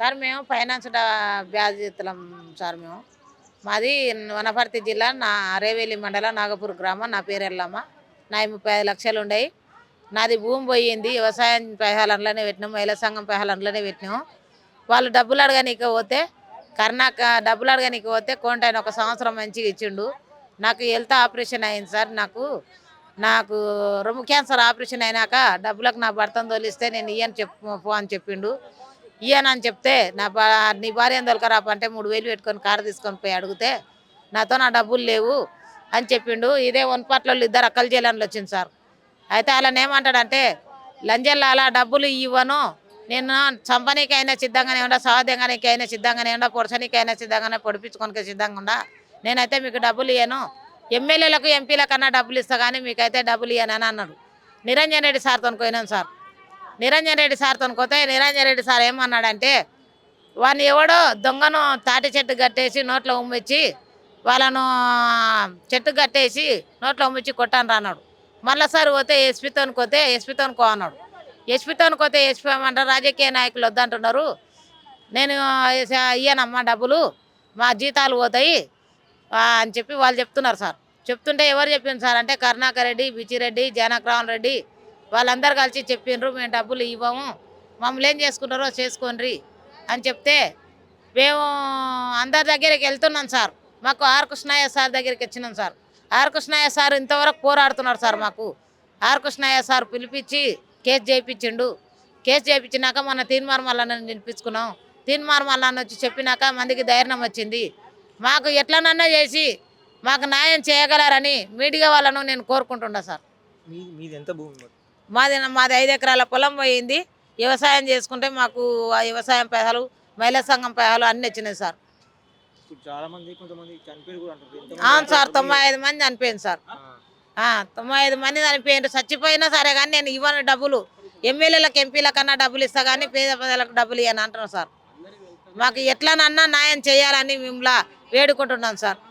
Sir మేము finance బాధ్యతలం sir మేము. మాది వనపర్తి జిల్లా నా అరేవేలి మండలం నాగపూర్ గ్రామం. నా పేరు ఎల్లమ్మ. నా ముప్పై ఐదు లక్షలు ఉండయి. నాది భూమి పోయింది. వ్యవసాయం పైహాలంలోనే పెట్టినాం. మహిళా సంఘం పైహాలంలోనే పెట్టినాం. వాళ్ళు డబ్బులు అడగనీకి పోతే కర్ణాక డబ్బులు అడగనీకి పోతే కోంటైన ఒక సంవత్సరం మంచిగా ఇచ్చిండు. నాకు హెల్త్ ఆపరేషన్ అయింది సార్. నాకు నాకు రొమ్ము క్యాన్సర్ ఆపరేషన్ అయినాక డబ్బులకు నా భర్తను తోలిస్తే నేను ఇయ్యని చెప్పు అని చెప్పిండు. ఇయ్యనని చెప్తే నా నీ నీ దొరకరాప అంటే మూడు వేలు పెట్టుకొని కారు తీసుకొని పోయి అడిగితే నాతో నా డబ్బులు లేవు అని చెప్పిండు. ఇదే వనపట్లో ఇద్దరు అక్కల జైలు వచ్చింది సార్. అయితే అలా ఏమంటాడంటే లంజల్లో అలా డబ్బులు ఇవ్వను. నేను చంపనీకైనా సిద్ధంగానే ఉండా సహోదయంగానికైనా సిద్ధంగానే ఉండా పొడచనీకైనా సిద్ధంగానే పొడిపించుకోనికే సిద్ధంగా ఉండా. నేనైతే మీకు డబ్బులు ఇవ్వను ఎమ్మెల్యేలకు ఎంపీలకన్నా డబ్బులు ఇస్తా కానీ మీకైతే డబ్బులు ఇవ్వనని అన్నాడు. నిరంజన్ రెడ్డి సార్తో పోయినాం సార్. నిరంజన్ రెడ్డి సార్తో కొత్త నిరంజన్ రెడ్డి సార్ ఏమన్నాడంటే వాడిని ఎవడో దొంగను తాటి చెట్టు కట్టేసి నోట్లో ఉమ్మిచ్చి వాళ్ళను చెట్టు కట్టేసి నోట్లో ఉమ్మిచ్చి కొట్టాను రాన్నాడు మళ్ళీ సార్ పోతే ఎస్పీతోని పోతే ఎస్పీతోని కో అన్నాడు. ఎస్పీతోని పోతే ఎస్పీ ఏమంటారు రాజకీయ నాయకులు వద్దంటున్నారు. నేను ఇయ్యనమ్మా డబ్బులు మా జీతాలు పోతాయి అని చెప్పి వాళ్ళు చెప్తున్నారు సార్. చెప్తుంటే ఎవరు చెప్పింది సార్ అంటే కరుణాకర్ రెడ్డి బిచ్చిరెడ్డి జనక్రామన్ రెడ్డి వాళ్ళందరూ కలిసి చెప్పిండ్రు మేము డబ్బులు ఇవ్వము మమ్మల్ని ఏం చేసుకుంటారో చేసుకోండి అని చెప్తే మేము అందరి దగ్గరికి వెళ్తున్నాం సార్. మాకు ఆర్ కృష్ణయ్య సార్ దగ్గరికి వచ్చినాం సార్. ఆర్ కృష్ణయ్య సార్ ఇంతవరకు పోరాడుతున్నారు సార్ మాకు. ఆర్ కృష్ణయ్య సార్ పిలిపించి కేసు చేయించిండు. కేసు చేయించినాక మన తీన్మార్ మల్లన్నని నిలిపించుకున్నాం. తీన్మార్ మల్లన్న వచ్చి చెప్పినాక మందికి ధైర్యం వచ్చింది. మాకు ఎట్లనన్నా చేసి మాకు న్యాయం చేయగలరని మీడియా వాళ్ళను నేను కోరుకుంటున్నా సార్. మీది ఎంత భూమి మాది మాది ఐదు ఎకరాల పొలం పోయింది. వ్యవసాయం చేసుకుంటే మాకు ఆ వ్యవసాయం పేదలు మహిళా సంఘం పేదలు అన్నీ వచ్చినాయి సార్. అవును సార్? తొంభై ఐదు మంది చనిపోయింది సార్. తొంభై ఐదు మంది చనిపోయిండ్రు. చచ్చిపోయినా సరే కానీ నేను ఇవ్వను డబ్బులు. ఎమ్మెల్యేలకు ఎంపీలకన్నా డబ్బులు ఇస్తా కానీ పేద ప్రజలకు డబ్బులు ఇవ్వను అంటున్నాను సార్. మాకు ఎట్లనన్నా న్యాయం చేయాలని మిమ్మల్ని వేడుకుంటున్నాను సార్.